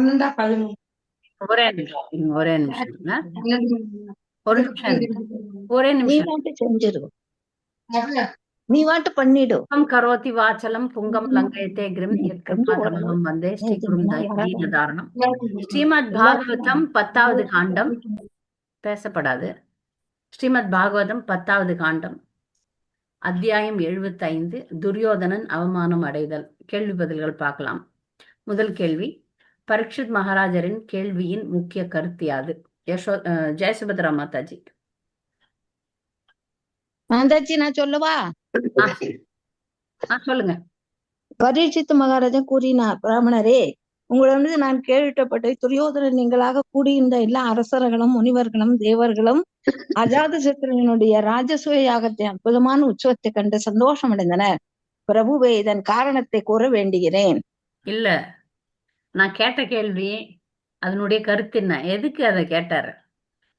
பன்னெண்டா பதிமூணு ஒரே நிமிஷம் ஒரே நிமிஷம் ஒரு நிமிஷம். ஒரே நிமிஷம் வாட்டு செஞ்சிரு அவ்வளவு. நீ வாட்டு பண்ணிடு கரோதி வாச்சலம் புங்கம் லங்கயத்தே கிரிம் வந்தே ஸ்ரீ ஸ்ரீமத் பாகவதம் பத்தாவது காண்டம் பேசப்படாது ஸ்ரீமத் பாகவதம் பத்தாவது காண்டம் அத்தியாயம் எழுபத்தைந்து துரியோதனன் அவமானம் அடைதல் கேள்வி பதில்கள் பார்க்கலாம் முதல் கேள்வி பரீட்சித் மகாராஜரின் கேள்வியின் முக்கிய கருத்து யாது? யசோ ஜெயசுபத்ரா மாதாஜி. மாதாஜி நான் சொல்லவா? சொல்லுங்க. பரீட்சித்து மகாராஜா கூறினார் பிராமணரே உங்களிடமிருந்து நான் கேள்விப்பட்ட துரியோதனன் நீங்களாக கூடியிருந்த எல்லா அரசர்களும் முனிவர்களும் தேவர்களும் அஜாத சத்திரனுடைய ராஜசூய யாகத்தை அற்புதமான உற்சவத்தை கண்டு சந்தோஷம் அடைந்தனர் பிரபுவே இதன் காரணத்தை கூற வேண்டுகிறேன். இல்ல நான் கேட்ட கேள்வி அதனுடைய கருத்து என்ன? எதுக்கு அதை கேட்டாரு?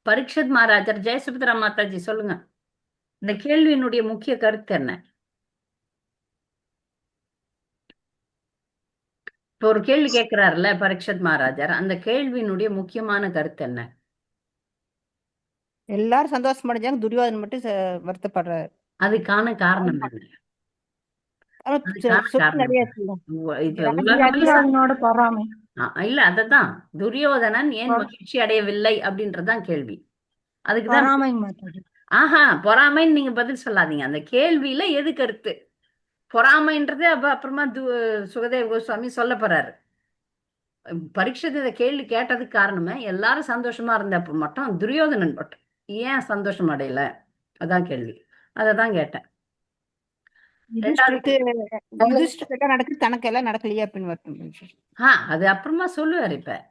பரீட்சித் மகாராஜர் ஜெயசுபத்ரா மாதாஜி சொல்லுங்க. இந்த கேள்வியினுடைய முக்கிய கருத்து என்ன? இப்போ ஒரு கேள்வி கேட்கிறாருல்ல பரீட்சித் மகாராஜர் அந்த கேள்வியினுடைய முக்கியமான கருத்து என்ன? எல்லாரும் சந்தோஷம் அடைஞ்சாங்க துரியோதனன் மட்டும் வருத்தப்படுறாரு. அதுக்கான காரணம் என்ன? இல்ல அததான். துரியோதனன் ஏன் மகிழ்ச்சி அடையவில்லை அப்படின்றதுதான் கேள்வி. அதுக்குதான் ஆஹா பொறாமைன்னு நீங்க பதில் சொல்லாதீங்க. அந்த கேள்வியில எது கருத்து? பொறாமைன்றது அப்ப அப்புறமா து சுகதேவ கோஸ்வாமி சொல்ல போறாரு. பரீட்சை இந்த கேள்வி கேட்டதுக்கு காரணமே எல்லாரும் சந்தோஷமா இருந்தப்ப மட்டும் துரியோதனன் மட்டும். ஏன் சந்தோஷம் அடையல? அதான் கேள்வி. அதை தான் கேட்டேன். நடக்குது தனக்கு எல்லாம் நடக்கலையே அப்படின்னு வருத்தம் அது அப்புறமா சொல்லுவார் இப்ப.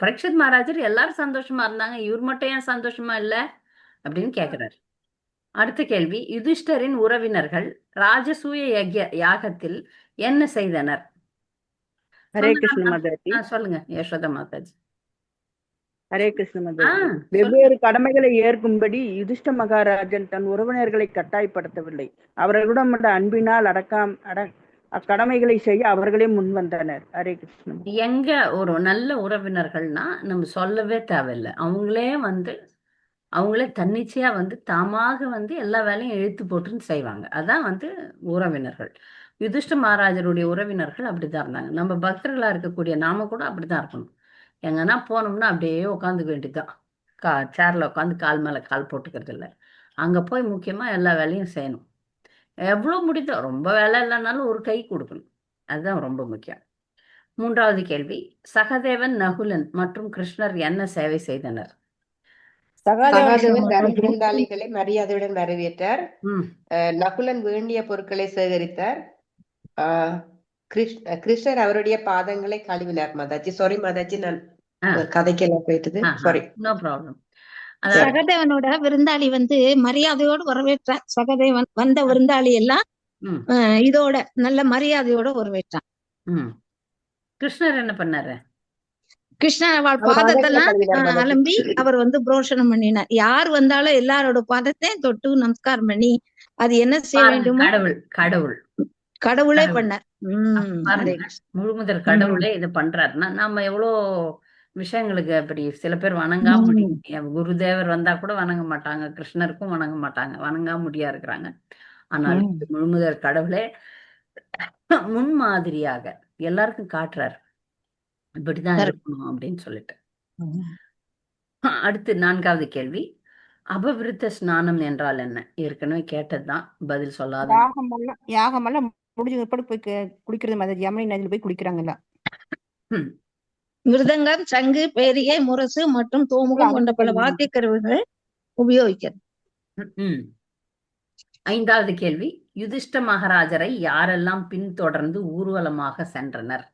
பரீட்சித் மகாராஜர் எல்லாரும் சந்தோஷமா இருந்தாங்க. இவர் மட்டும் ஏன் சந்தோஷமா இல்ல? அப்படின்னு கேக்குறாரு. அடுத்த கேள்வி யுதிஷ்டரின் உறவினர்கள் ராஜசூய யக்ய யாகத்தில் என்ன செய்தனர்? சொல்லுங்க யசோதா மாதாஜி. ஹரே கிருஷ்ண ஆ மாதாஜி சொல்லுங்க வெவ்வேறு கடமைகளை ஏற்கும்படி யுதிஷ்ட மகாராஜன் தன் உறவினர்களை கட்டாயப்படுத்தவில்லை. அவர்களுடன் உள்ள அன்பினால் அடக்காம் அட அக்கடமைகளை செய்ய அவர்களே முன் வந்தனர். ஹரே கிருஷ்ண எங்க ஒரு நல்ல உறவினர்கள்னா நம்ம சொல்லவே தேவையில்லை. அவங்களே வந்து அவங்களே தன்னிச்சையா வந்து தாமாக வந்து எல்லா வேலையும் இழுத்து போட்டுன்னு செய்வாங்க. அதான் வந்து உறவினர்கள். யுதிஷ்ட மகாராஜருடைய உறவினர்கள் அப்படிதான் இருந்தாங்க. நம்ம பக்தர்களா இருக்கக்கூடிய நாம கூட அப்படிதான் இருக்கணும். எங்கன்னா போனோம்னா அப்படியே உட்காந்துக்க வேண்டியதுதான். கா சேர்ல உட்காந்து கால் மேல கால் போட்டுக்கிறது இல்லை. அங்க போய் முக்கியமா எல்லா வேலையும் செய்யணும். எவ்வளவு முடியுதோ ரொம்ப வேலை இல்லைனாலும் ஒரு கை கொடுக்கணும். அதுதான் ரொம்ப முக்கியம். மூன்றாவது கேள்வி சகதேவன் நகுலன் மற்றும் கிருஷ்ணர் என்ன சேவை செய்தனர்? விருந்தாளிகளை மரியாதையுடன் வரவேற்றார். நகுலன் வேண்டிய பொருட்களை சேகரித்தார். கிருஷ்ணர் அவருடைய பாதங்களை கழுவினார் மாதாஜி. சாரி மாதாஜி நான். கதைக்கெல்லாம் போயிட்டது. சாரி நோ ப்ராப்ளம் அதாவது சகதேவனோட விருந்தாளி வந்து மரியாதையோடு வரவேற்றார். சகதேவன் வந்த விருந்தாளி எல்லாம் இதோட நல்ல மரியாதையோட வரவேற்றான். கிருஷ்ணர் என்ன பண்ணாரு? கிருஷ்ணன் அவள் பாதத்தெல்லாம் அலம்பி அவர் வந்து புரோஷனம் பண்ணினார். யார் வந்தாலும் எல்லாரோட பாதத்தையும் தொட்டு நமஸ்காரம் பண்ணி அது என்ன செய்ய வேண்டுமோ? கடவுள் கடவுள். கடவுளே. பண்ணார். கிருஷ்ணா. முழுமுதற் கடவுளே இது பண்றாருன்னா நம்ம எவ்வளோ விஷயங்களுக்கு அப்படி சில பேர் வணங்கா முடியும். குருதேவர் வந்தா கூட வணங்க மாட்டாங்க. கிருஷ்ணருக்கும் வணங்க மாட்டாங்க. வணங்கா முடியா இருக்கிறாங்க. ஆனால் உம் முழுமுதற் கடவுளே முன்மாதிரியாக எல்லாருக்கும் காட்டுறாரு. இப்படிதான். இருக்கணும் அப்படின்னு சொல்லிட்டு. அடுத்து நான்காவது கேள்வி. அபவிருத்த ஸ்நானம் என்றால் என்ன? ஏற்கனவே கேட்டதுதான். பதில் சொல்லாத யாகம் எல்லாம் யாகம் எல்லாம் முடிஞ்ச பிற்பாடு போய் கு- குளிக்கிறது மாதாஜி யமுனை நதியில போய் குளிக்கிறாங்கல்ல ம், மிருதங்கம் சங்கு பேரிகை முரசு மற்றும் தோமுகம் கொண்ட பல வாத்திய கருவிகள் உபயோகிக்கிறது. ஐந்தாவது கேள்வி. யுதிஷ்ட மகாராஜரை யாரெல்லாம் பின்தொடர்ந்து ஊர்வலமாக சென்றனர்?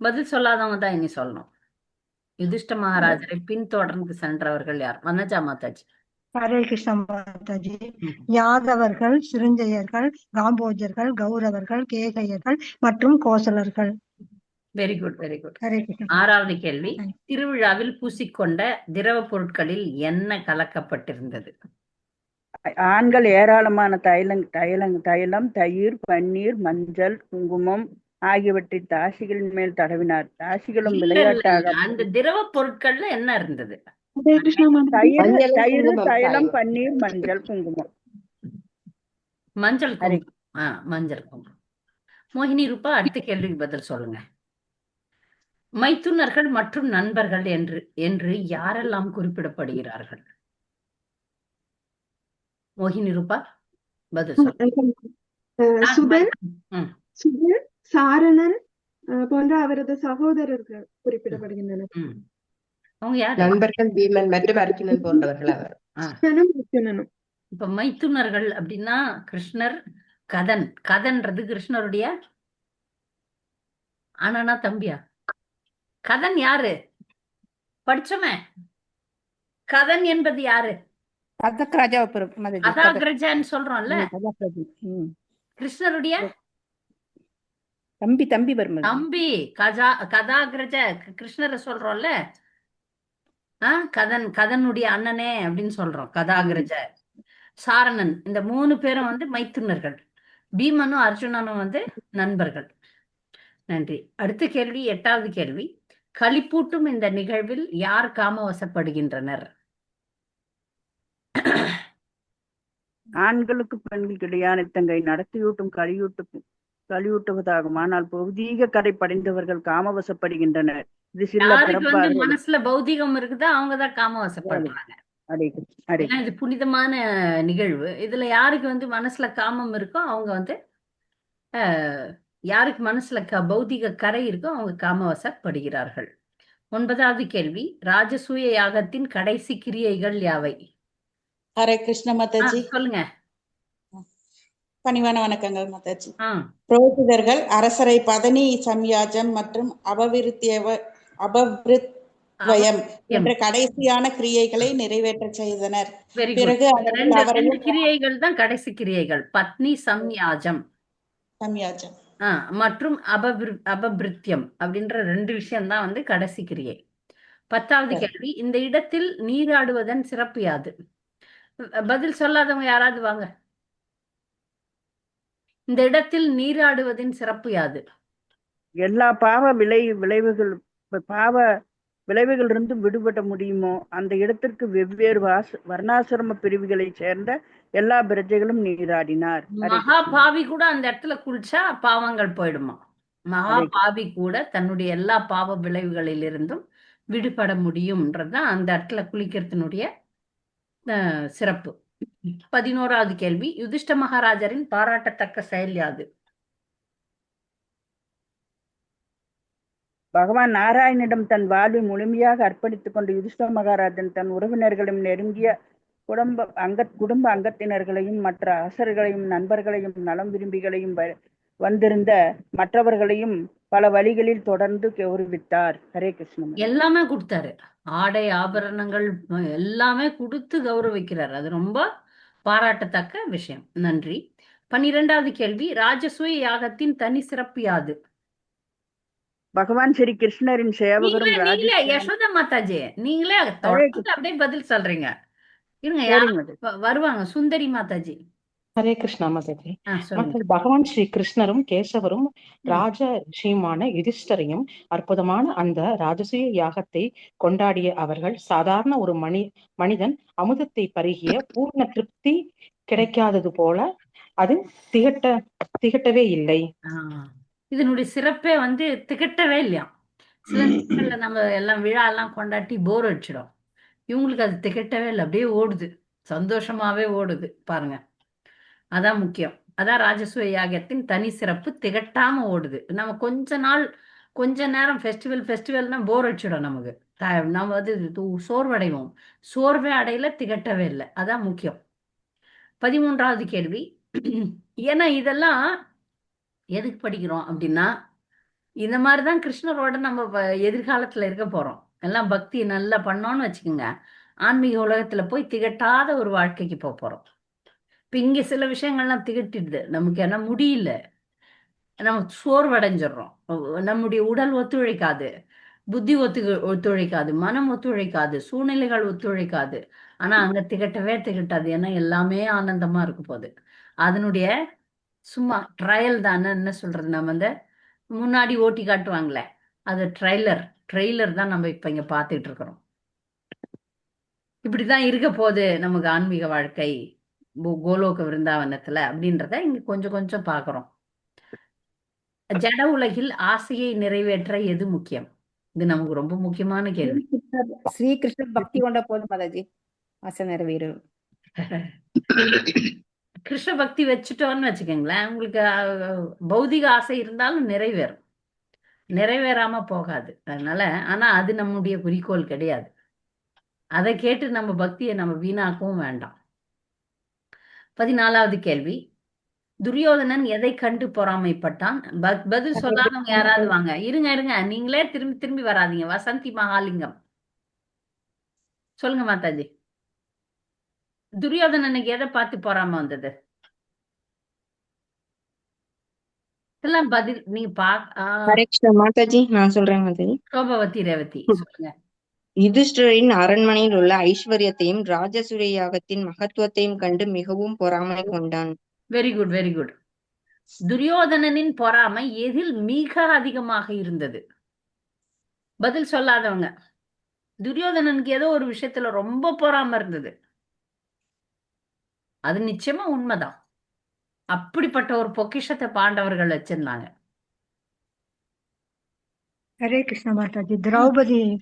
பதில் சொல்லாதவங்க தான் இனி சொல்லணும். யுதிஷ்ட மகாராஜரை பின்தொடர்ந்து சென்றவர்கள் யார்? வனஜா மாதாஜி. ஹரே கிருஷ்ண மாதாஜி. யாதவர்கள் சிருஞ்சயர்கள் காம்போஜர்கள் கௌரவர்கள் கேகயர்கள் மற்றும் கோசலர்கள். வெரி குட் வெரி குட் ஆறாவது கேள்வி. திருவிழாவில் பூசிக்கொண்ட திரவ பொருட்களில் என்ன கலக்கப்பட்டிருந்தது? ஆண்கள் ஏராளமான தைலம் தைலம் தைலம் தயிர் பன்னீர் மஞ்சள் குங்குமம் ஆகியவற்றை தாசிகளின் மேல் தடவினார். தாசிகளும் விளையாட்டாக அந்த திரவ பொருட்கள்ல என்ன இருந்தது? தயிர் தயிர் தைலம். பன்னீர் மஞ்சள் குங்குமம். மஞ்சள் ஹரே குங்குமம் ஆ மஞ்சள் குங்குமம். மோகினி ரூபா அடுத்த கேள்விக்கு பதில் சொல்லுங்க. மைத்துனர்கள் மற்றும் நண்பர்கள் என்று என்று யாரெல்லாம் குறிப்பிடப்படுகிறார்கள்? மோகினி ரூபா பதில் சாரணன் போன்ற அவரது சகோதரர்கள் குறிப்பிடப்படுகின்றனர் ம். அவங்க யாரு? நண்பர்கள் பீமன் மற்றும் அர்ஜுனன் போன்றவர்கள் அவர். இப்ப மைத்துனர்கள் அப்படின்னா கிருஷ்ணர் கதன். கதன்றது கிருஷ்ணருடைய அண்ணனா தம்பியா? கதன் யாரு? படிச்சோமே? கதன் என்பது யாரு? கதக் ராஜாவை பிறப்பு மாதாஜி கதக். அதாகிரஜான்னு சொல்றோம்ல. கிருஷ்ணருடைய? தம்பி தம்பி வரும் தம்பி கஜா கதாகிரஜ கிருஷ்ணரை சொல்றோம்ல. ஆ கதன் கதனுடைய அண்ணனே அப்படின்னு சொல்றோம் கதாகிரஜ. சாரணன் இந்த மூணு பேரும் வந்து மைத்துனர்கள். பீமனும் அர்ஜுனனும் வந்து நண்பர்கள். நன்றி. அடுத்த கேள்வி எட்டாவது கேள்வி. களிப்பூட்டும் இந்த நிகழ்வில் யார் காமவசப்படுகின்றனர்? ஆண்களுக்கு பெண்களுக்கு இடையான தங்கை நடத்தியூட்டும் கலியூட்டு கலியூட்டுவதாகும் ஆனால் பௌதீக கரை படைந்தவர்கள் காமவசப்படுகின்றனர். இது சில மனசுல பௌதிகம் இருக்குதோ அவங்கதான் காமவசப்படுறாங்க இது புனிதமான நிகழ்வு. இதுல யாருக்கு வந்து மனசுல காமம் இருக்கோ அவங்க வந்து யாருக்கு மனசுல க பௌதிக கரை இருக்கோ அவங்க காமவசப்படுகிறார்கள் ஒன்பதாவது கேள்வி ராஜசூய யாகத்தின் கடைசி கிரியைகள் யாவை? ஹரே கிருஷ்ண மாதாஜி. சொல்லுங்க. பணிவான வணக்கங்கள் மாதாஜி. புரோகிதர்கள் அரசரை பதனி சம்யாஜம் மற்றும் அபவிருத்தியவ அபவிருத்வயம் என்ற கடைசியான கிரியைகளை நிறைவேற்ற செய்தனர். பிறகு கிரியைகள் தான் கடைசி கிரியைகள். பத்னி சம்யாஜம். சம்யாஜம். ஆ மற்றும் அபவிரு அபபிருத்தியம் அப்படின்ற ரெண்டு விஷயம் தான் வந்து கடைசி கிரியை. பத்தாவது. கேள்வி இந்த இடத்தில் நீராடுவதன் சிறப்பு யாது? பதில் சொல்லாதவங்க யாராவது வாங்க. இந்த இடத்தில் நீராடுவதின் சிறப்பு யாது? எல்லா பாவ விளை விளைவுகள் பாவ விளைவுகள் இருந்து விடுபட முடியுமோ அந்த இடத்திற்கு வெவ்வேறு வாச வர்ணாசிரம பிரிவுகளைச் சேர்ந்த எல்லா பிரஜைகளும் நீராடினார். மகா பாவி கூட அந்த இடத்துல குளிச்சா பாவங்கள் போயிடுமா? மகா பாவி கூட தன்னுடைய எல்லா பாவ விளைவுகளிலிருந்தும் விடுபட முடியும்ன்றதுதான் அந்த இடத்துல குளிக்கிறதுனுடைய சிறப்பு. பதினோராவது கேள்வி. யுதிஷ்ட மகாராஜரின் பாராட்டத்தக்க செயல் யாது? பகவான் நாராயணிடம் தன் வாழ்வை முழுமையாக அர்ப்பணித்துக் கொண்டு யுதிஷ்ட மகாராஜன் தன் உறவினர்களும் நெருங்கிய குடும்ப அங்க குடும்ப அங்கத்தினர்களையும் மற்ற அரசர்களையும் நண்பர்களையும் நலம் விரும்பிகளையும் வந்திருந்த மற்றவர்களையும் பல வழிகளில் தொடர்ந்து கௌரவித்தார். ஹரே கிருஷ்ணன் எல்லாமே கொடுத்தாரு. ஆடை ஆபரணங்கள் எல்லாமே கொடுத்து கௌரவிக்கிறார். அது ரொம்ப பாராட்டத்தக்க விஷயம். நன்றி. பன்னிரெண்டாவது கேள்வி. ராஜசூய யாகத்தின் தனி சிறப்பு யாது? பகவான் ஸ்ரீ கிருஷ்ணரின் சேவகரும் யசோதா மாதாஜி நீங்களே அப்படியே பதில் சொல்றீங்க. இருங்க வருவாங்க? சுந்தரி மாதாஜி. ஹரே கிருஷ்ணா மாதாஜி. பகவான் ஸ்ரீ கிருஷ்ணரும் கேசவரும் ராஜ ரிஷியுமான யுதிஷ்டரையும் அற்புதமான அந்த ராஜசூய யாகத்தை கொண்டாடிய அவர்கள் சாதாரண ஒரு மனி மனிதன் அமுதத்தை பருகிய பூர்ண திருப்தி கிடைக்காதது போல அது திகட்ட திகட்டவே இல்லை. இதனுடைய சிறப்பே வந்து திகட்டவே இல்லையா சில நம்ம எல்லாம் விழா எல்லாம் கொண்டாட்டி போர் அடிச்சிடும். இவங்களுக்கு அது திகட்டவே இல்லை அப்படியே ஓடுது. சந்தோஷமாகவே ஓடுது பாருங்க. அதான் முக்கியம். அதான் ராஜசூய யாகத்தின் தனி சிறப்பு திகட்டாமல் ஓடுது. நம்ம கொஞ்ச நாள் கொஞ்ச நேரம் ஃபெஸ்டிவல் ஃபெஸ்டிவல்னா போர் அடிச்சிடும் நமக்கு. த- நம்ம வந்து சோர்வடைவோம். சோர்வே அடையில திகட்டவே இல்லை. அதான் முக்கியம். பதிமூன்றாவது கேள்வி. ஏன்னா இதெல்லாம் எதுக்கு படிக்கிறோம் அப்படின்னா இந்த மாதிரி தான் கிருஷ்ணரோட நம்ம வ- இருக்க போகிறோம் எல்லாம் பக்தி நல்லா பண்ணோம்னு வச்சுக்கோங்க. ஆன்மீக உலகத்துல போய் திகட்டாத ஒரு வாழ்க்கைக்கு போக போறோம். இப்ப இங்க சில விஷயங்கள்லாம் திகட்டிடுது. நமக்கு என்ன முடியல. நம்ம சோர்வடைஞ்சிடுறோம். நம்முடைய உடல் ஒத்துழைக்காது. புத்தி ஒத்து ஒத்துழைக்காது. மனம் ஒத்துழைக்காது. சூழ்நிலைகள் ஒத்துழைக்காது. ஆனா அங்க திகட்டவே திகட்டாது. ஏன்னா எல்லாமே ஆனந்தமா இருக்க போகுது. அதனுடைய சும்மா ட்ரையல் தானே என்ன சொல்றது? நம்ம அந்த முன்னாடி ஓட்டி காட்டுவாங்களே. அது ட்ரைலர் ட்ரெய்லர் தான் நம்ம இப்ப இங்க பார்த்துட்டு இருக்கிறோம் இப்படிதான் இருக்க போகுது நமக்கு ஆன்மீக வாழ்க்கை கோலோக விருந்தாவனத்துல அப்படின்றத இங்க கொஞ்சம் கொஞ்சம் பார்க்கிறோம் ஜட உலகில் ஆசையை நிறைவேற்ற எது முக்கியம்? இது நமக்கு ரொம்ப முக்கியமான கேள்வி. ஸ்ரீகிருஷ்ணர் பக்தி கொண்ட போதும் மாதாஜி ஆசை நிறைவேறும் கிருஷ்ண பக்தி வச்சுட்டோம்னு வச்சுக்கோங்களேன் உங்களுக்கு பௌதிக ஆசை இருந்தாலும் நிறைவேறும். நிறைவேறாம போகாது. அதனால ஆனா அது நம்முடைய குறிக்கோள் கிடையாது. அதை கேட்டு நம்ம பக்தியை நம்ம வீணாக்கவும் வேண்டாம். பதினாலாவது கேள்வி. துரியோதனன் எதை கண்டு பொறாமைப்பட்டான்? பதில் சொல்லாதவங்க யாராவது வாங்க. இருங்க இருங்க. நீங்களே திரும்பி திரும்பி வராதீங்க. வசந்தி மகாலிங்கம். சொல்லுங்க மாதாஜி. துரியோதனனுக்கு எதை பார்த்து பொறாம வந்தது? இதெல்லாம் பதில் நீங்க பா மாதாஜி நான் சொல்றேன் மாதாஜி. சோபவதி ரேவதி சொல்லுங்க. யுதிஷ்டரின் அரண்மனையில் உள்ள ஐஸ்வர்யத்தையும் ராஜசூய யாகத்தின் மகத்துவத்தையும் கண்டு மிகவும் பொறாமை கொண்டான். வெரி குட் வெரி குட் துரியோதனனின் பொறாமை எதில் மிக அதிகமாக இருந்தது? பதில் சொல்லாதவங்க. துரியோதனனுக்கு ஏதோ ஒரு விஷயத்துல ரொம்ப பொறாமை இருந்தது. அது நிச்சயமா உண்மைதான். அப்படிப்பட்ட ஒரு பொக்கிஷத்தை பாண்டவர்கள் வச்சிருந்தாங்க. ஹரே கிருஷ்ண மாதாஜி. திரௌபதி.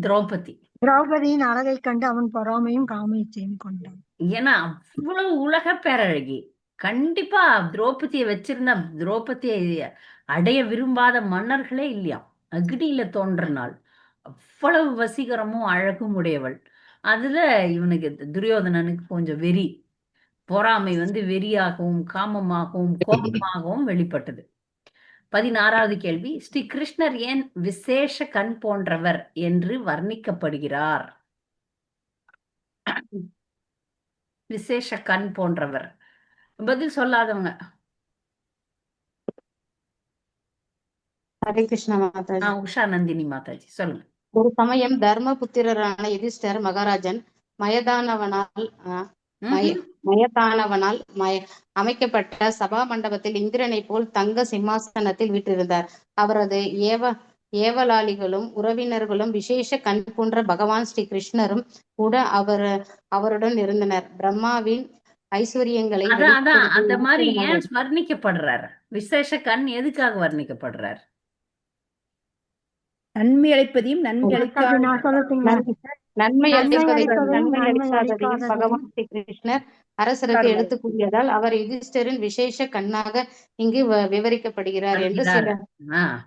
திரௌபதி. திரௌபதியின் அழகை கண்டு அவன் பொறாமையும் காமயிச்சையும் கொண்டான். ஏன்னா அவ்வளவு உலக பேரழகி. கண்டிப்பா திரௌபதியை வச்சிருந்த திரௌபதியை அடைய விரும்பாத மன்னர்களே இல்லையாம் அக்னியில தோன்ற நாள். அவ்வளவு வசீகரமும் அழகும் உடையவள். அதுல இவனுக்கு துரியோதனனுக்கு கொஞ்சம் வெறி. பொறாமை வந்து வெறியாகவும் காமமாகவும் கோபமாகவும் வெளிப்பட்டது. பதினாறாவது கேள்வி ஸ்ரீ கிருஷ்ணர் ஏன் விசேஷ கண் போன்றவர் என்று வர்ணிக்கப்படுகிறார்? விசேஷ கண் போன்றவர். பதில் சொல்லாதவங்க. ஹரே கிருஷ்ணா மாதாஜி. உஷா நந்தினி மாதாஜி சொல்லுங்க. ஒரு சமயம் தர்மபுத்திரரான யுதிஷ்டர் மகாராஜன் மயதானவனால் ஆஹ், மய அமைக்கப்பட்ட சபா மண்டபத்தில் இந்திரனை போல் தங்க சிம்மாசனத்தில் வீற்றிருந்தார். அவரது ஏவ ஏவலாளிகளும் உறவினர்களும் விசேஷ கண் போன்ற பகவான் ஸ்ரீ கிருஷ்ணரும் கூட அவர் அவருடன் இருந்தனர். பிரம்மாவின் ஐஸ்வர்யங்களை அந்த மாதிரி ஏன் வர்ணிக்கப்படுறார்? விசேஷ கண் எதுக்காக வர்ணிக்கப்படுறார்? நன்மை அளிப்பதையும் நன்மை மாதாஜி நன்மை அளிக்காததையும் பகவான் ஸ்ரீ கிருஷ்ணர் அரசருக்கு. எடுத்து கூறியதால் அவர் யுதிஷ்டரின் விசேஷ கண்ணாக இங்கு விவரிக்கப்படுகிறார் என்று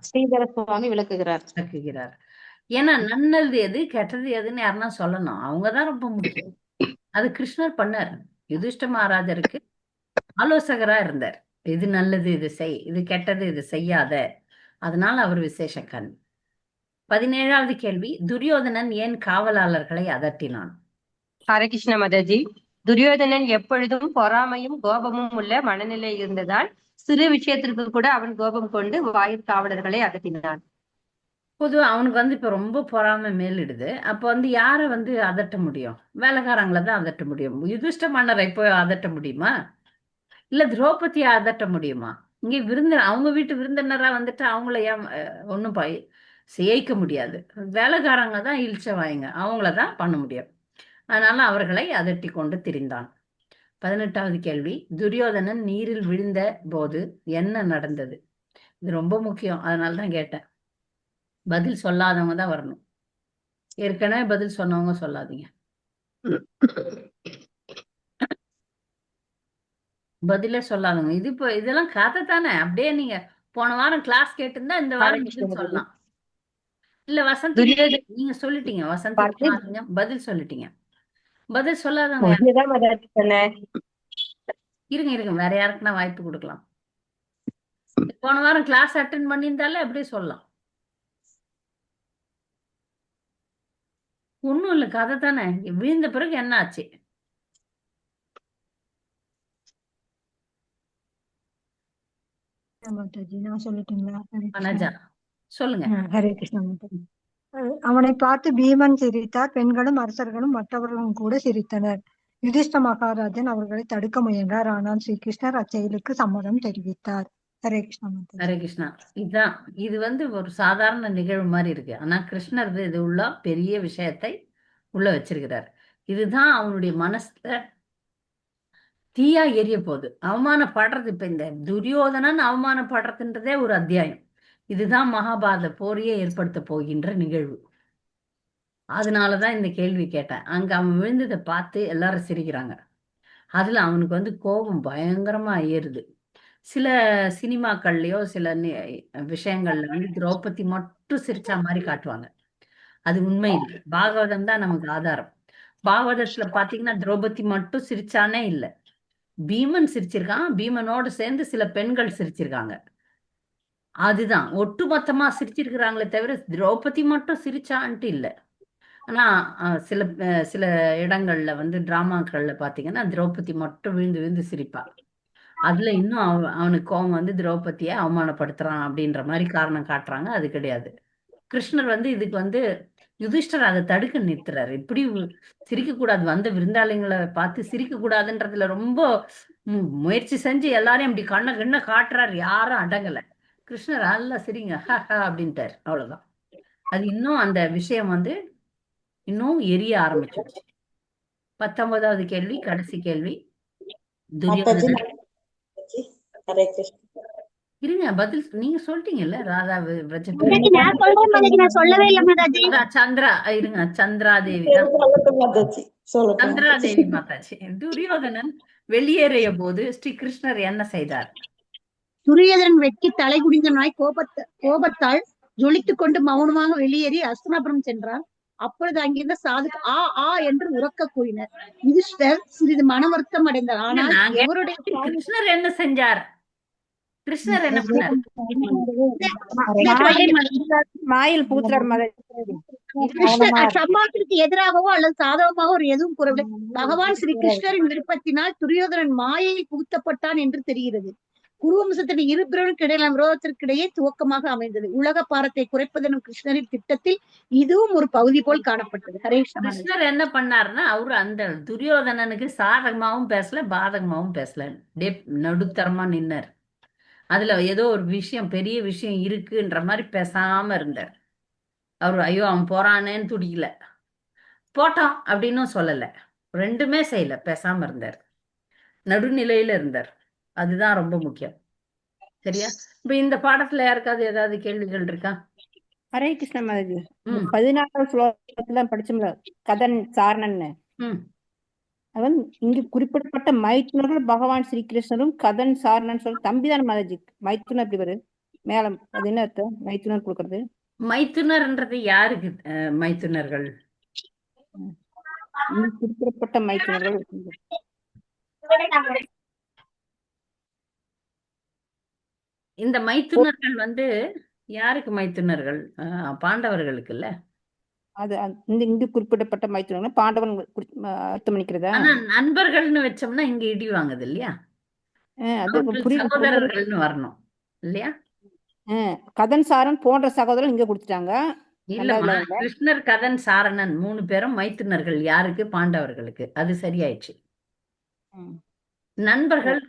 ஸ்ரீதர சுவாமி விளக்குகிறார். விளக்குகிறார். ஏன்னா நல்லது எது கெட்டது எதுன்னு யாருன்னா சொல்லணும். அவங்கதான் ரொம்ப முக்கியம். அது கிருஷ்ணர் பண்ணார். யுதிஷ்ட மகாராஜருக்கு ஆலோசகரா இருந்தார். இது நல்லது இது செய் இது கெட்டது இது செய்யாத. அதனால அவர் விசேஷ கண். பதினேழாவது கேள்வி துரியோதனன் ஏன் காவலாளர்களை அதட்டினான்? ஹரே கிருஷ்ண மாதாஜி துரியோதனன் எப்பொழுதும் பொறாமையும் கோபமும் உள்ள மனநிலை இருந்ததால் சிறு விஷயத்திற்கு கூட அவன் கோபம் கொண்டு வாயிற் காவலர்களை அதட்டினான். பொதுவா அவனுக்கு வந்து இப்ப ரொம்ப பொறாமை மேலிடுது. அப்ப வந்து யாரை வந்து அதட்ட முடியும்? வேலைக்காரங்களை தான் அதட்ட முடியும். யுதிஷ்ட மன்னரை போய் அதட்ட முடியுமா? இல்ல திரௌபதியை அதட்ட முடியுமா? இங்கே விருந்தினர் அவங்க வீட்டு விருந்தினரா வந்துட்டு அவங்கள ஏன் ஒன்றும் பய செய்யிக்க முடியாது. வேலைக்காரங்க தான் இழிச்ச வாயுங்க. அவங்கள தான் பண்ண முடியும். அதனால அவர்களை அதட்டி கொண்டு திரிந்தான். பதினெட்டாவது கேள்வி. துரியோதனன் நீரில் விழுந்த போது என்ன நடந்தது? இது ரொம்ப முக்கியம். அதனால தான் கேட்டேன். பதில் சொல்லாதவங்க தான் வரணும். ஏற்கனவே பதில் சொன்னவங்க சொல்லாதீங்க. பதிலே சொல்லாதவங்க. இது இப்போ இதெல்லாம் கதை தானே. அப்படியே நீங்க போன வாரம் கிளாஸ் கேட்டிருந்தா இந்த வாரம் சொல்லலாம். இல்ல வசந்தி நீங்க சொல்லிட்டீங்க. வசந்தி பதில் சொல்லிட்டீங்க. பதில் சொல்லாதவங்க இருங்க இருங்க. வேற யாருக்குன்னா வாய்ப்பு கொடுக்கலாம். போன வாரம் கிளாஸ் அட்டென்ட் பண்ணியிருந்தாலே அப்படியே சொல்லலாம். ஒண்ணும் இல்ல கதை தானே. விழுந்த பிறகு என்ன ஆச்சு? மாதாஜி நான் சொல்லட்டுங்களா சொல்லுங்க. ஹரே கிருஷ்ணா அவனை பார்த்து பீமன் சிரித்தார் பெண்களும் அரசர்களும் மற்றவர்களும் கூட சிரித்தனர். யுதிஷ்ட மகாராஜன் அவர்களை தடுக்க முயன்றார் ஆனால் ஸ்ரீ கிருஷ்ணர் அச்செயலுக்கு சம்மதம் தெரிவித்தார். ஹரே கிருஷ்ணா ஹரே கிருஷ்ணா. இதுதான் இது வந்து ஒரு சாதாரண நிகழ்வு மாதிரி இருக்கு. ஆனா கிருஷ்ணர் இது இது உள்ள பெரிய விஷயத்தை உள்ள வச்சிருக்கிறார். இதுதான் அவனுடைய மனசுல தீயா எரிய போகுது. அவமானப்படுறது இப்ப இந்த துரியோதனன் அவமானப்படுறதுன்றதே ஒரு அத்தியாயம். இதுதான் மகாபாரத போரையே ஏற்படுத்த போகின்ற நிகழ்வு. அதனாலதான் இந்த கேள்வி கேட்டேன். அங்க அவன் விழுந்ததை பார்த்து எல்லாரும் சிரிக்கிறாங்க. அதுல அவனுக்கு வந்து கோபம் பயங்கரமா ஏறுது. சில சினிமாக்கள்லயோ சில விஷயங்கள்ல வந்து திரௌபதி மட்டும் சிரிச்சா மாதிரி காட்டுவாங்க. அது உண்மை இல்லை. பாகவதம் தான் நமக்கு ஆதாரம். பாகவதத்துல பாத்தீங்கன்னா திரௌபதி மட்டும் சிரிச்சானே இல்லை. பீமன் சிரிச்சிருக்கான். பீமனோட சேர்ந்து சில பெண்கள் சிரிச்சிருக்காங்க. அதுதான். ஒட்டுமொத்தமா சிரிச்சிருக்கிறாங்களே தவிர திரௌபதி மட்டும் சிரிச்சான்ட்டு இல்லை. ஆனா சில சில இடங்கள்ல வந்து டிராமாக்கள்ல பாத்தீங்கன்னா திரௌபதி மட்டும் விழுந்து விழுந்து சிரிப்பா. அதுல இன்னும் அவனுக்கு கோவம் வந்து திரௌபதியை அவமானப்படுத்துறான் அப்படின்ற மாதிரி காரணம் காட்டுறாங்க. அது கிடையாது. கிருஷ்ணர் வந்து இதுக்கு வந்து யுதிஷ்டர் அதை தடுக்க நிறுத்துறாரு. இப்படி சிரிக்க கூடாது வந்த விருந்தாளிங்களை பார்த்து சிரிக்க கூடாதுன்றதுல ரொம்ப முயற்சி செஞ்சு எல்லாரையும் அப்படி கண்ண கண்ண காட்டுறாரு. யாரும் அடங்கலை. கிருஷ்ணர் அல்ல சரிங்க ஹ ஹ அப்படின்ட்டாரு. அவ்வளவுதான். அது இன்னும் அந்த விஷயம் வந்து இன்னும் எரிய ஆரம்பிச்சிருச்சு. பத்தொன்பதாவது கேள்வி கடைசி கேள்வி. இருங்க பதில் நீங்க சொல்லிட்டீங்கல்ல ராதா வி- விரஜபதி மாதாஜி நான் சொல்றேன் மாதாஜி நான் சொல்லவே இல்லை மாதாஜி. அதான் சந்திரா இருங்க சந்திரா தேவி சந்திரா தேவி மாதாஜி. துரியோதனன் வெளியேறிய போது ஸ்ரீ கிருஷ்ணர் என்ன செய்தார்? துரியோதனன் வெட்கி தலை குனிந்த நாய் கோபத்த கோபத்தால் ஜொலித்துக் கொண்டு மௌனமாக வெளியேறி அஸ்தினாபுரம் சென்றார் அப்பொழுது அங்கிருந்த சாது ஆ ஆ என்று உரக்க கூறினர். யுதிஷ்டர் சிறிது மன வருத்தம் அடைந்தார் ஆனால் எவருடைய கிருஷ்ணர் என்ன செஞ்சார்? கிருஷ்ணர் என்ன பண்ணார்? மாயில் கிருஷ்ணர் சம்பாத்திற்கு எதிராகவோ அல்லது சாதகமாகவோ ஒரு எதுவும் கூறவில்லை. பகவான் ஸ்ரீ கிருஷ்ணரின் விருப்பத்தினால் துரியோதனன் மாயையில் புகுத்தப்பட்டான் என்று தெரிகிறது. குருவம்சத்தின் இரு இடையில இடையிலான விரோதத்திற்கிடையே துவக்கமாக அமைந்தது. உலக பாரத்தை குறைப்பதெனும் கிருஷ்ணரின் திட்டத்தில் இதுவும் ஒரு பகுதி போல் காணப்பட்டது. ஹரே கிருஷ்ணர் என்ன பண்ணாருன்னா அவரு அந்த துரியோதனனுக்கு சாதகமாவும் பேசல பாதகமாவும் பேசல. நடுத்தரமா நின்னார். அதுல ஏதோ ஒரு விஷயம் பெரிய விஷயம் இருக்குன்ற மாதிரி பேசாம இருந்தார். அவர் ஐயோ அவன் போறானேன்னு துடிக்கல. போட்டான் அப்படின்னும் சொல்லல. ரெண்டுமே செய்யல பேசாம இருந்தார். நடுநிலையில இருந்தார். அதுதான் ரொம்ப முக்கியம். சரியா? இப்ப இந்த பாடத்துல யாருக்காவது ஏதாவது கேள்விகள் இருக்கா? ஹரே கிருஷ்ண மாதாஜி இந்த ம். பதினாறாவது ஸ்லோகத்துல படிச்சோம்ல கதன் சாரணன்னு. அது வந்து இங்கு குறிப்பிடப்பட்ட மைத்துனர்கள் பகவான் ஸ்ரீகிருஷ்ணரும் கதன் சாரணன் சொல்லி தம்பிதான் மாதாஜி மைத்துனர் எப்படி வருது மேல அது என்ன அர்த்தம்? மைத்துனர் கொடுக்கறது? மைத்துனர்ன்றது யாருக்கு மைத்துனர்கள்? குறிப்பிடப்பட்ட மைத்துனர்கள். இந்த மைத்துனர்கள் வந்து யாருக்கு மைத்துனர்கள்? அஹ், பாண்டவர்களுக்கு இல்ல அது அந்த- இந்த இங்கு குறிப்பிடப்பட்ட மைத்துனர்கள் பாண்டவன் குறி- அஹ் அர்த்தம் பண்ணிக்கிறதா ஆனா நண்பர்கள்னு வச்சோம்னா இங்க இடி வாங்குது இல்லையா? அஹ் அது அவர்கள் புரியுது. சொல்றது சகோதரர்கள்னு வரணும் இல்லையா? அஹ் கதன் சாரன் போன்ற சகோதரர் இங்க கொடுத்துட்டாங்க. இல்லம்மா ரெண்டாவதுல இல்ல. கிருஷ்ணர் கதன் சாரணன் மூணு பேரும் மைத்துனர்கள். யாருக்கு? பாண்டவர்களுக்கு. அது சரியாயிடுச்சு. ம். நண்பர்கள்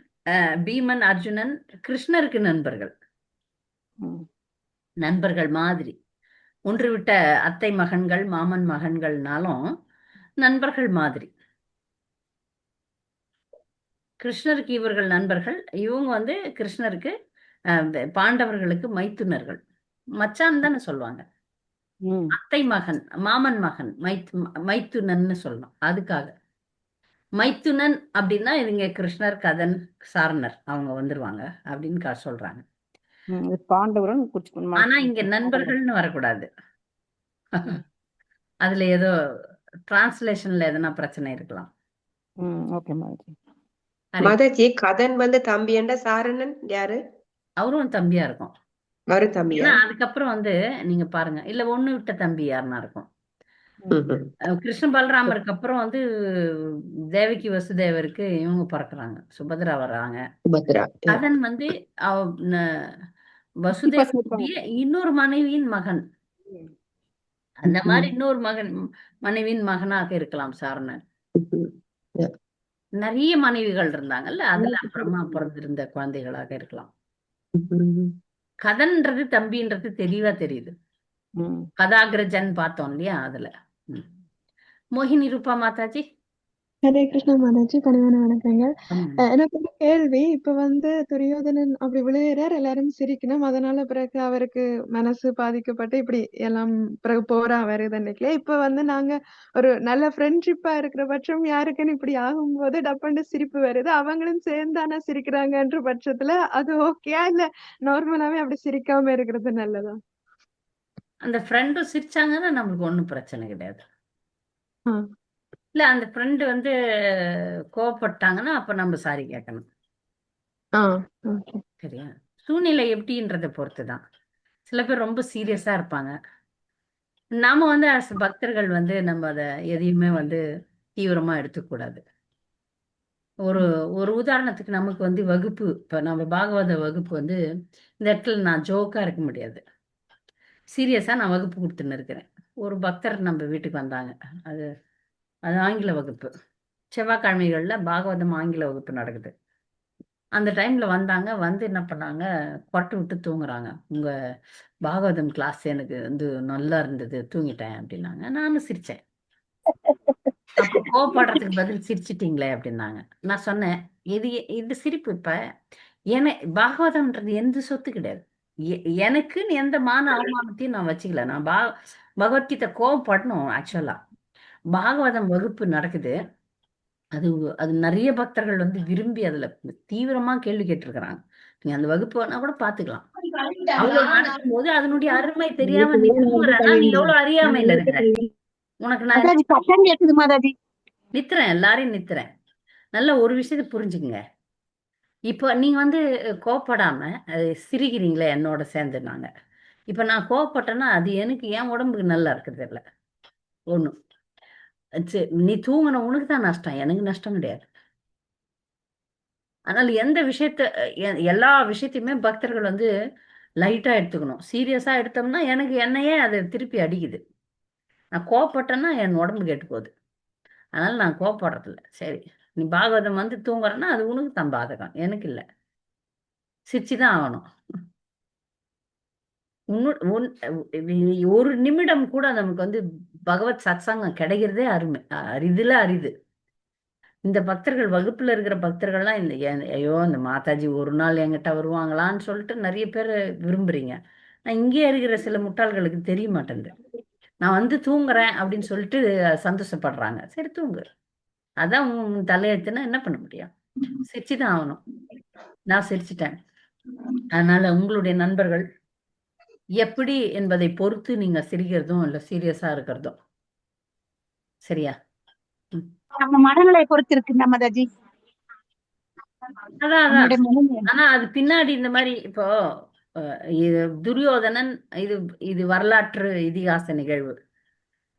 பீமன் அர்ஜுனன் கிருஷ்ணருக்கு நண்பர்கள். நண்பர்கள் மாதிரி. ஒன்று விட்ட அத்தை மகன்கள் மாமன் மகன்கள்னாலும் நண்பர்கள் மாதிரி. கிருஷ்ணருக்கு இவர்கள் நண்பர்கள். இவங்க வந்து கிருஷ்ணருக்கு பாண்டவர்களுக்கு மைத்துனர்கள். மச்சான் தானே சொல்லுவாங்க. அத்தை மகன் மாமன் மகன் மைத்து மைத்துனன்னு சொல்லணும். அதுக்காக. மைத்துனன் அப்படின்னா இவங்க கிருஷ்ணர் கதன் சாரணர் அவங்க வந்துருவாங்க அப்படின்னு சொல்றாங்க. குறிச்சு ஆனா இங்க நண்பர்கள்னு வரக்கூடாது. அதுல ஏதோ டிரான்ஸ்லேஷன்ல எதனா பிரச்சனை இருக்கலாம். மாதாஜி கதன் வந்து தம்பியண்ட சாரணன் யாரு? அவரும் தம்பியா இருக்கும். வரும் தம்பியா? ஏன்னா அதுக்கப்புறம் வந்து நீங்க பாருங்க இல்ல ஒண்ணு விட்ட தம்பி யாருன்னா இருக்கும். கிருஷ்ண பலராமருக்கு அப்புறம் வந்து தேவகி வசுதேவருக்கு இவங்க பிறக்குறாங்க. சுபத்ரா வர்றாங்க. கதன் வந்து வசுதேவருடைய இன்னொரு மனைவியின் மகன். அந்த மாதிரி. இன்னொரு மகன் மனைவியின் மகனாக இருக்கலாம் சாரணன். நிறைய மனைவிகள் இருந்தாங்கல்ல அதுல அப்புறமா பிறந்திருந்த குழந்தைகளாக இருக்கலாம். கதன்றது தம்பின்றது தெளிவா தெரியுது. கதாகிரஜன் பார்த்தோம் இல்லையா அதுல. மோகினி ரூபா மாதாஜி. ஹரே கிருஷ்ணா மாதாஜி பணிவான வணக்கங்கள். எனக்கு ஒரு கேள்வி. இப்ப வந்து துரியோதனன் அப்படி விழுகிறார் எல்லாரும் சிரிக்கணும். அதனால பிறகு அவருக்கு மனசு பாதிக்கப்பட்டு இப்படி எல்லாம் பிறகு போரா வருது அன்னைக்குல இப்ப வந்து நாங்க ஒரு நல்ல ஃப்ரெண்ட்ஷிப்பா இருக்கிற பட்சம் யாருக்குன்னு இப்படி ஆகும்போது டப்பண்டு சிரிப்பு வருது. அவங்களும் சேர்ந்தானா சிரிக்கிறாங்கன்ற பட்சத்துல அது ஓகேயா இல்ல நார்மலாவே அப்படி சிரிக்காம இருக்கிறது நல்லதா? அந்த ஃப்ரெண்டும் சிரிச்சாங்கன்னா நம்மளுக்கு ஒன்றும் பிரச்சனை கிடையாது. இல்ல அந்த ஃப்ரெண்டு வந்து கோவப்பட்டாங்கன்னா அப்ப நம்ம சாரி கேட்கணும். சரியா? சூழ்நிலை எப்படின்றத பொறுத்து தான் சில பேர் ரொம்ப சீரியஸா இருப்பாங்க. நாம வந்து பக்தர்கள் வந்து நம்ம அதை எதையுமே வந்து தீவிரமா எடுத்துக்கூடாது. ஒரு ஒரு உதாரணத்துக்கு நமக்கு வந்து வகுப்பு இப்ப நம்ம பாகவத வகுப்பு வந்து இந்த இடத்துல நான் ஜோக்கா இருக்க முடியாது. சீரியஸா நான் வகுப்பு கொடுத்துன்னு இருக்கிறேன். ஒரு பக்தர் நம்ம வீட்டுக்கு வந்தாங்க. அது அது ஆங்கில வகுப்பு. செவ்வாய்க்கிழமைகள்ல பாகவதம் ஆங்கில வகுப்பு நடக்குது. அந்த டைம்ல வந்தாங்க. வந்து என்ன பண்ணாங்க? கொட்டை விட்டு தூங்குறாங்க. உங்க பாகவதம் கிளாஸ் எனக்கு வந்து நல்லா இருந்தது. தூங்கிட்டேன் அப்படின்னாங்க. நானும் சிரிச்சேன். அப்போ கோவப்படுறதுக்கு பதில் சிரிச்சிட்டிங்களே அப்படின்னாங்க. நான் சொன்னேன் இது இது சிரிப்பு இப்ப. என பாகவதம்ன்றது எந்த சொத்து கிடையாது. எனக்குன்னு எந்த மான அவமானத்தையும் நான் வச்சுக்கல. நான் பா பகவத்கீதை கோவப்படணும் ஆக்சுவலா பாகவதம் வகுப்பு நடக்குது. அது அது நிறைய பக்தர்கள் வந்து விரும்பி அதுல தீவிரமா கேள்வி கேட்டிருக்கிறாங்க. நீங்க அந்த வகுப்பு வேணா கூட பாத்துக்கலாம். அவ்வளவு நடக்கும்போது அதனுடைய அருமை தெரியாம நீ நீ எவ்வளவு அறியாமையில இருக்கிற உனக்கு நான் நித்துறேன் எல்லாரையும் நித்துறேன். நல்ல ஒரு விஷயத்தை புரிஞ்சுக்குங்க. இப்போ நீங்க வந்து கோவப்படாம அது சிரிக்கிறீங்களே என்னோட சேர்ந்து நாங்க. இப்போ நான் கோவப்பட்டேன்னா அது எனக்கு என் உடம்புக்கு நல்லா இருக்கிறது இல்லை. ஒண்ணு. சரி நீ தூங்கின உனக்கு தான் நஷ்டம் எனக்கு நஷ்டம் கிடையாது. அதனால் எந்த விஷயத்த எ- எல்லா விஷயத்தையுமே பக்தர்கள் வந்து லைட்டா எடுத்துக்கணும். சீரியஸா எடுத்தோம்னா எனக்கு என்னையே அது திருப்பி அடிக்குது. நான் கோவப்பட்டேன்னா என் உடம்பு கெட்டு போகுது. அதனால நான் கோவப்படுறதில்ல. சரி. நீ பாகவதம் வந்து தூங்குறன்னா அது உனக்கு தான் பாதகம். எனக்கு இல்லை. சிரிச்சுதான் ஆகணும். உன்னு- உன் ஒரு நிமிடம் கூட நமக்கு வந்து பகவத் சத்சங்கம் கிடைக்கிறதே அருமை. அரிதுல அரிது. இந்த பக்தர்கள் வகுப்புல இருக்கிற பக்தர்கள்லாம் இந்த ஐயோ இந்த மாதாஜி ஒரு நாள் என்கிட்ட வருவாங்களான்னு சொல்லிட்டு நிறைய பேர் விரும்புறீங்க. நான் இங்கே இருக்கிற சில முட்டாள்களுக்கு தெரிய மாட்டேங்குது. நான் வந்து தூங்குறேன் அப்படின்னு சொல்லிட்டு சந்தோஷப்படுறாங்க. சரி தூங்கு. அதான் உன் தலையெழுத்துன்னா என்ன பண்ண முடியும்? சிரிச்சுதான் ஆகணும். நான் சிரிச்சிட்டேன். அதனால உங்களுடைய நண்பர்கள் எப்படி என்பதை பொறுத்து நீங்க சிரிக்கிறதும் இல்ல சீரியஸா இருக்கிறதும். சரியா. நம்ம மனநிலையை பொறுத்து இருக்கு நம்மளுடைய மனநிலை. ஆனா அது பின்னாடி இந்த மாதிரி இப்போ இது துரியோதனன் இது இது வரலாற்று இதிகாச நிகழ்வு.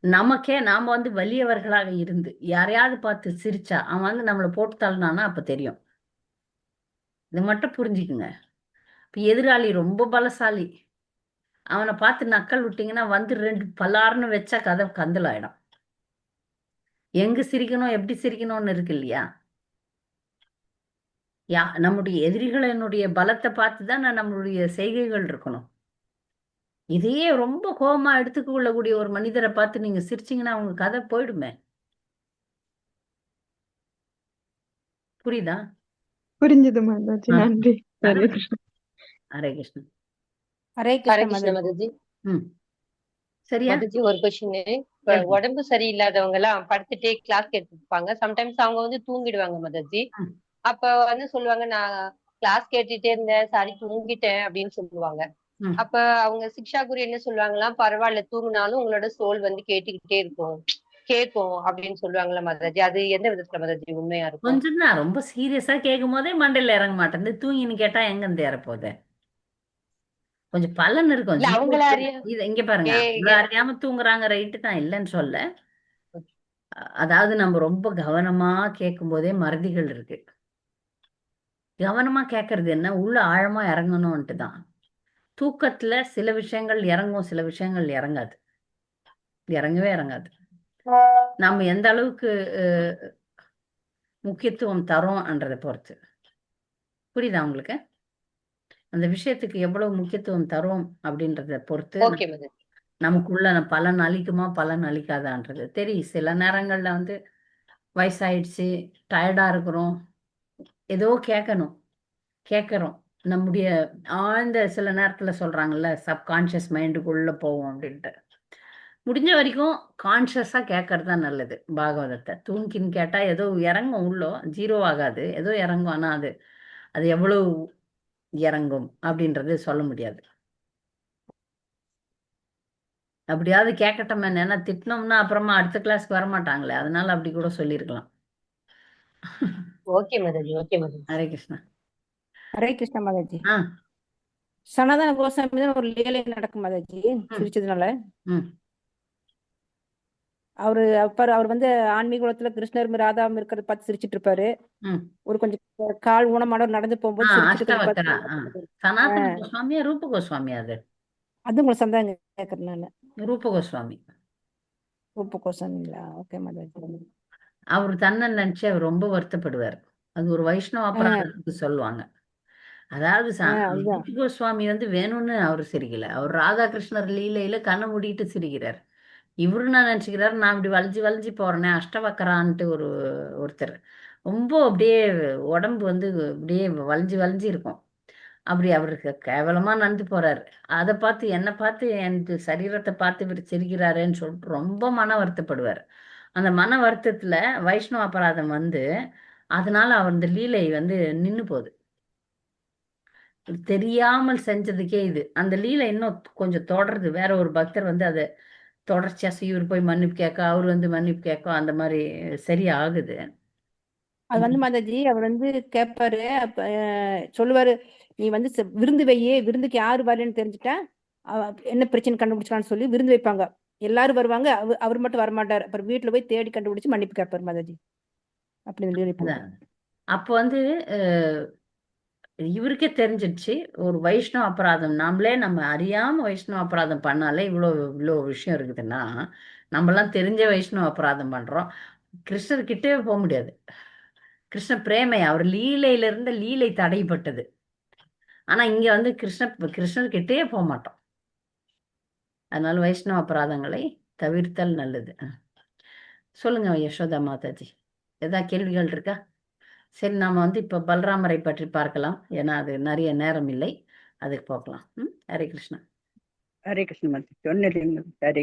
நமக்கே நாம வந்து வலியவர்களாக இருந்து யாரையாவது பார்த்து சிரிச்சா அவன் வந்து நம்மளை போட்டு தள்ளினானா அப்ப தெரியும். இது மட்டும் புரிஞ்சுக்குங்க. இப்ப எதிராளி ரொம்ப பலசாலி. அவனை பார்த்து நக்கல் விட்டீங்கன்னா வந்து ரெண்டு பல்லாருன்னு வச்சா கதை கந்தலாயிடும் எங்க சிரிக்கணும் எப்படி சிரிக்கணும்னு இருக்கு இல்லையா? யா நம்முடைய எதிரிகளினுடைய பலத்தை பார்த்து தான் நம்மளுடைய செய்கைகள் இருக்கணும். இதையே ரொம்ப கோபமா எடுத்துக்க கொள்ளக்கூடிய ஒரு மனிதரை பார்த்து நீங்க சிரிச்சீங்கன்னா அவங்க கதை போயிடுமே. புரியுதா? புரிஞ்சுது மாதாஜி. நன்றி. ஹரே கிருஷ்ணன் ஹரே கிருஷ்ண. மதஜி ம். சரியா? மதஜி ஒரு கொஸ்டின். உடம்பு சரியில்லாதவங்க எல்லாம் படுத்துட்டே கிளாஸ் கேட்டுருப்பாங்க சம்டைம்ஸ் அவங்க வந்து தூங்கிடுவாங்க மதஜி ம். அப்ப வந்து சொல்லுவாங்க நான் கிளாஸ் கேட்டுட்டே இருந்தேன். சாரி தூங்கிட்டேன். அப்படின்னு சொல்லுவாங்க. அப்ப அவங்க சிக்ஷா குரு என்ன சொல்லுவாங்களாம் பரவாயில்ல தூங்குனாலும் உங்களோட சோல் வந்து கேட்டுக்கிட்டே இருக்கும். கேட்கும் அப்படின்னு சொல்லுவாங்கல்ல மதஜி அது எந்த விதத்துல மதஜி உண்மையா இருக்கும்? கொஞ்சம் தான் ரொம்ப சீரியஸா கேட்கும் போதே மண்டையில இறங்க மாட்டேங்குது தூங்கின்னு கேட்டா எங்க இருந்து ஏறப்போகுது? கொஞ்சம் பலன் இருக்கும் அவங்கள இங்க பாருங்க. அறியாம தூங்குறாங்க ரைட்டு தான். இல்லைன்னு சொல்ல. அதாவது நம்ம ரொம்ப கவனமா கேட்கும் போதே மறதிகள் இருக்கு. கவனமா கேட்கறது என்ன? உள்ள ஆழமா இறங்கணும்ன்ட்டு தான். தூக்கத்துல சில விஷயங்கள் இறங்கும் சில விஷயங்கள் இறங்காது. இறங்கவே இறங்காது. நம்ம எந்த அளவுக்கு முக்கியத்துவம் தரோம்ன்றதை பொறுத்து. புரியுதா உங்களுக்கு? அந்த விஷயத்துக்கு எவ்வளவு முக்கியத்துவம் தரோம் அப்படின்றத பொறுத்து நமக்குள்ள பலன் அளிக்குமா பலன் அளிக்காதான்றது. தெரியும் சில நேரங்கள்ல வந்து வயசாயிடுச்சு டயர்டா இருக்கிறோம். ஏதோ கேட்கணும் கேட்கறோம் நம்முடைய ஆழ்ந்த சில நேரத்துல சொல்றாங்கல்ல சப்கான்ஷியஸ் மைண்டுக்குள்ள போவோம் அப்படின்ட்டு. முடிஞ்ச வரைக்கும் கான்ஷியஸா கேட்கறது தான் நல்லது பாகவதத்தை. தூங்கின்னு கேட்டா ஏதோ இறங்கும் உள்ளோ ஜீரோ ஆகாது. ஏதோ இறங்கும் ஆனா அது அது எவ்வளவு இறங்கும் அப்படின்றது சொல்ல முடியாது. அப்படியாவது கேட்கட்டமே ஏன்னா திட்டினோம்னா அப்புறமா அடுத்த கிளாஸ்க்கு வர மாட்டாங்களே அதனால அப்படி கூட சொல்லியிருக்கலாம் ஓகே மாதாஜி. ஓகே மாதாஜி. ஹரே கிருஷ்ணா. ஹரே கிருஷ்ண மாதாஜி. சனாதன கோசாமி தான் ஒரு லீலை நடக்கும் மாதாஜி சிரிச்சதுனால. அவரு அப்பாரு அவர் வந்து ஆன்மீக குலத்துல கிருஷ்ணர் ராதாவும் இருக்கிறத பார்த்து சிரிச்சிட்டு இருப்பாரு ஒரு கொஞ்சம் கால் ஊனமானவர் நடந்து போகும்போது ஆ சிரிச்சிட்டு இருக்கிறத அஷ்டவக்கரா பார்த்து ஆ. சனாதன கோஸ்வாமியா ரூப கோஸ்வாமியா அது? அது உங்களை சந்தேகம் கேட்கறேன் நான். ரூப கோஸ்வாமி. ரூப கோசாமிங்களா ஓகே மாதாஜி. அவர் தன்னை நினைச்சு அவர் ரொம்ப வருத்தப்படுவார். அது ஒரு வைஷ்ணவ அபராதத்துக்கு சொல்லுவாங்க. அதாவது ச-. ரூப கோஸ்வாமி வந்து வேணும்னு அவர் சிரிக்கல. அவர் ராதாகிருஷ்ணர் லீலையில கண்ணை மூடிட்டு சிரிக்கிறார். இவரு நான் நினைச்சுக்கிறாரு நான் இப்படி வளைஞ்சு வளைஞ்சு போறேனே அஷ்டவக்கரான்ட்டு ஒரு ஒருத்தர். ரொம்ப அப்படியே உடம்பு வந்து அப்படியே வளைஞ்சு வளைஞ்சு இருக்கும். அப்படி அவருக்கு கேவலமா நடந்து போறாரு. அதை பார்த்து என்னை பார்த்து எனக்கு சரீரத்தை பார்த்து இவர் சிரிக்கிறாரேன்னு சொல்லிட்டு ரொம்ப மன வருத்தப்படுவார். அந்த மன வருத்தத்துல வைஷ்ணவ அபராதம் வந்து அதனால அவர் இந்த லீலை வந்து நின்னு போகுது. தெரியாமல் செஞ்சதுக்கே இது. அந்த லீலை இன்னும் கொஞ்சம் தொடருது. வேற ஒரு பக்தர் வந்து அதை தொடர்ச்சியா இவர் போய் மன்னிப்பு கேட்க அவர் வந்து மன்னிப்பு கேட்க அந்த மாதிரி சரியா ஆகுது அது வந்து மாதாஜி அவர் வந்து கேட்பாரு சொல்லுவாரு நீ வந்து விருந்து வையே விருந்துக்கு யாரு வரலன்னு தெரிஞ்சுட்டா அவ- என்ன பிரச்சனை கண்டுபிடிச்சான்னு சொல்லி விருந்து வைப்பாங்க. எல்லாரும் வருவாங்க. அவர் அவர் மட்டும் வரமாட்டார். அப்புறம் வீட்டுல போய் தேடி கண்டுபிடிச்சு மன்னிப்பு கேட்பாரு மாதாஜி. அப்படி வந்து வைப்பாங்க. அதான். அப்போ வந்து இவருக்கே தெரிஞ்சிடுச்சு. ஒரு வைஷ்ணவ அபராதம். நம்மளே நம்ம அறியாம வைஷ்ணவ அபராதம் பண்ணாலே இவ்வளோ இவ்வளோ விஷயம் இருக்குதுன்னா நம்மலாம் தெரிஞ்ச வைஷ்ணவ அபராதம் பண்றோம். கிருஷ்ணர்கிட்டே போக முடியாது. கிருஷ்ண பிரேமை அவர் லீலையிலிருந்து லீலை தடைப்பட்டது. ஆனா இங்க வந்து கிருஷ்ண கிருஷ்ணர் கிட்டே போக மாட்டோம். அதனால வைஷ்ணவ அபராதங்களை தவிர்த்தல் நல்லது. சொல்லுங்க யசோதா மாதாஜி. ஏதா கேள்விகள் இருக்கா? சரி நாம வந்து இப்ப பலராமரை பற்றி பார்க்கலாம். ஏன்னா அது நிறைய நேரம் இல்லை. அதுக்கு போகலாம். ம் ஹரே கிருஷ்ணா. ஹரே கிருஷ்ண சொன்னது ஹரே